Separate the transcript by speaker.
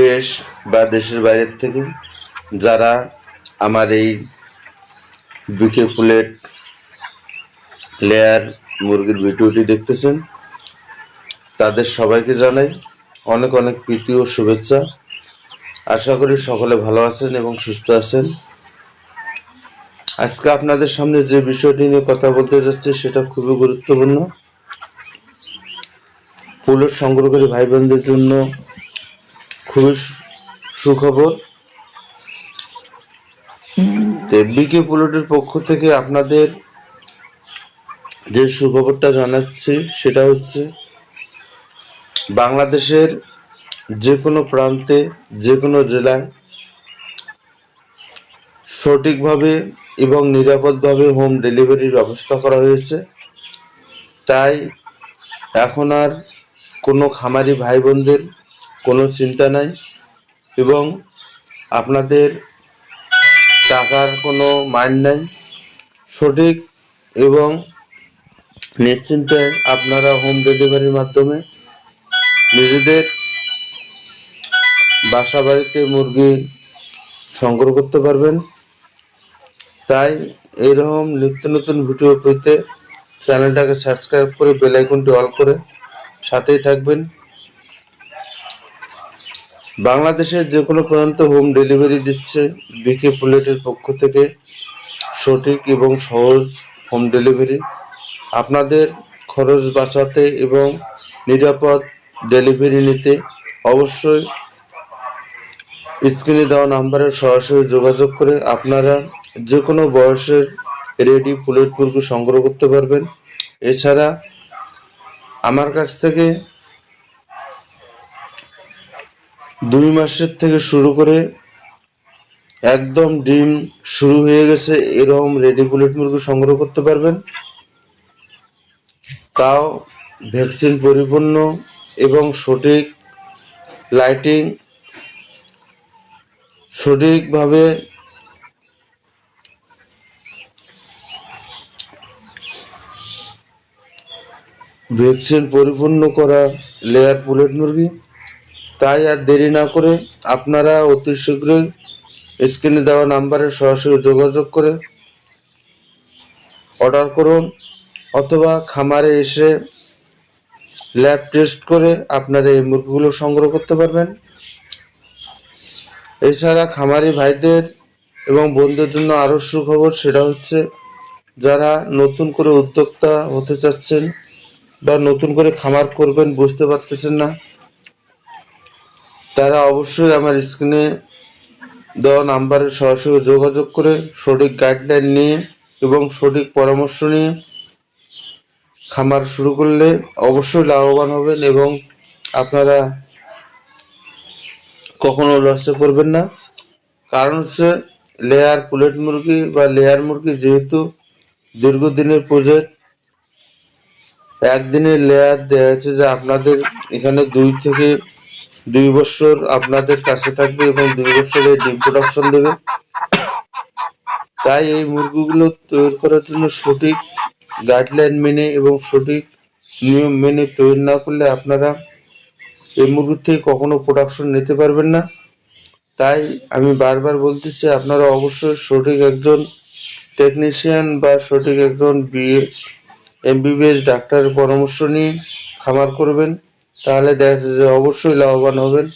Speaker 1: দেশ বা দেশের বাইরের থেকে যারা আমার এই বিকে প্লেট লেয়ার মুরগির ভিডিওটি দেখতেছেন, তাদের সবাইকে জানাই অনেক অনেক প্রীতি ও শুভেচ্ছা। আশা করি সকলে ভালো আছেন এবং সুস্থ আছেন। আজকে আপনাদের সামনে যে বিষয়টি নিয়ে কথা বলতে যাচ্ছি, সেটা খুবই গুরুত্বপূর্ণ। পুলের সংগ্রহকারী ভাই বোনদের জন্য খুবই সুখবর। বিকে পুলটের পক্ষ থেকে আপনাদের যে সুখবরটা জানাচ্ছি, সেটা হচ্ছে বাংলাদেশের যে কোনো প্রান্তে যে কোনো জেলায় সঠিকভাবে এবং নিরাপদভাবে হোম ডেলিভারির ব্যবস্থা করা হয়েছে। তাই এখন আর কোনো খামারি ভাই বোনদের কোনো চিন্তা নাই এবং আপনাদের টাকার কোনো মাইন নাই। সঠিক এবং নিশ্চিন্তে আপনারা হোম ডেলিভারির মাধ্যমে নিজেদের বাসা বাড়িতে মুরগি সংগ্রহ করতে পারবেন। তাই এরকম নিত্য নতুন ভিডিও পেতে চ্যানেলটাকে সাবস্ক্রাইব করে বেল আইকনটি অল করে সাথেই থাকবেন। বাংলাদেশের যে কোনো প্রান্তে হোম ডেলিভারি দিচ্ছে বিকে পুলেটের পক্ষ থেকে সঠিক এবং সহজ হোম ডেলিভারি। আপনাদের খরচ বাঁচাতে এবং নিরাপদ ডেলিভারি নিতে অবশ্যই স্ক্রিনে দেওয়া নাম্বারে সরাসরি যোগাযোগ করে আপনারা যে কোনো বয়সের রেডি প্লেট সংগ্রহ করতে পারবেন। এছাড়া আমার কাছ থেকে দুই মাসের থেকে শুরু করে একদম ডিম শুরু হয়ে গেছে, এরকম রেডি বুলেট মুরগি সংগ্রহ করতে পারবেন। তাও ভ্যাকসিন পরিপূর্ণ এবং সঠিক লাইটিং সঠিকভাবে ভ্যাকসিন পরিপূর্ণ করা লেয়ার বুলেট মুরগি। তাই আর দেরি না করে আপনারা অতি শীঘ্রই স্ক্রিনে দেওয়া নাম্বারে সরাসরি যোগাযোগ করে অর্ডার করুন, অথবা খামারে এসে ল্যাব টেস্ট করে আপনারা এই মুরগিগুলো সংগ্রহ করতে পারবেন। এছাড়া খামারি ভাইদের এবং বন্ধুদের জন্য আরও সুখবর সেটা হচ্ছে, যারা নতুন করে উদ্যোক্তা হতে চাচ্ছেন বা নতুন করে খামার করবেন বুঝতে পারতেছেন না তারা অবশ্যই আমার স্ক্রিনে দেওয়া নাম্বারে সরাসরি যোগাযোগ করে সঠিক গাইডলাইন নিয়ে এবং সঠিক পরামর্শ নিয়ে খামার শুরু করলে অবশ্যই লাভবান হবেন এবং আপনারা কখনো লসে পড়বেন না। কারণ হচ্ছে লেয়ার পুলেট মুরগি বা লেয়ার মুরগি যেহেতু দীর্ঘদিনের প্রজেক্ট একদিনের লেয়ার দেওয়া আছে যে আপনাদের এখানে দুই থেকে দুই বছর আপনাদের কাছে থাকবে এবং দুই বছর ডিম প্রোডাকশন দেবে। তাই এই মুরগিগুলো তৈরি করার জন্য সঠিক গাইডলাইন মেনে এবং সঠিক নিয়ম মেনে তৈরি না করলে আপনারা এই মুরগির থেকে কখনো প্রোডাকশন নিতে পারবেন না। তাই আমি বারবার বলতেছি, আপনারা অবশ্যই সঠিক একজন টেকনিশিয়ান বা সঠিক একজন বিএ এমবিবিএস ডাক্তারের পরামর্শ নিয়ে খামার করবেন। তাহলে দেখা যে অবশ্যই লাভবান হবেন।